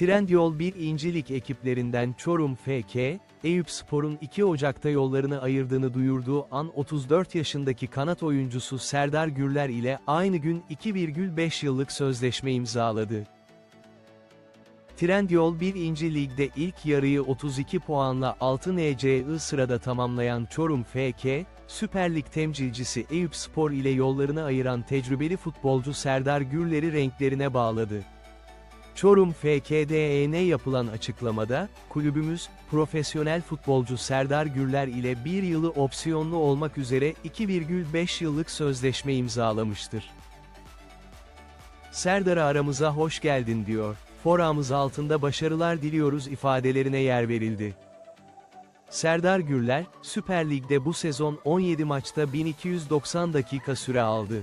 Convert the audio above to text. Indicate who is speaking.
Speaker 1: Trendyol 1. İncilik ekiplerinden Çorum FK, Eyüp Spor'un 2 Ocak'ta yollarını ayırdığını duyurduğu an 34 yaşındaki kanat oyuncusu Serdar Gürler ile aynı gün 2,5 yıllık sözleşme imzaladı. Trendyol 1. Lig'de ilk yarıyı 32 puanla 6 NCI sırada tamamlayan Çorum FK, Süper Lig temsilcisi Eyüp Spor ile yollarını ayıran tecrübeli futbolcu Serdar Gürler'i renklerine bağladı. Çorum FKDE'ne yapılan açıklamada, kulübümüz, profesyonel futbolcu Serdar Gürler ile bir yılı opsiyonlu olmak üzere 2,5 yıllık sözleşme imzalamıştır. Serdar'a aramıza hoş geldin diyor. Foramız altında başarılar diliyoruz ifadelerine yer verildi. Serdar Gürler, Süper Lig'de bu sezon 17 maçta 1290 dakika süre aldı.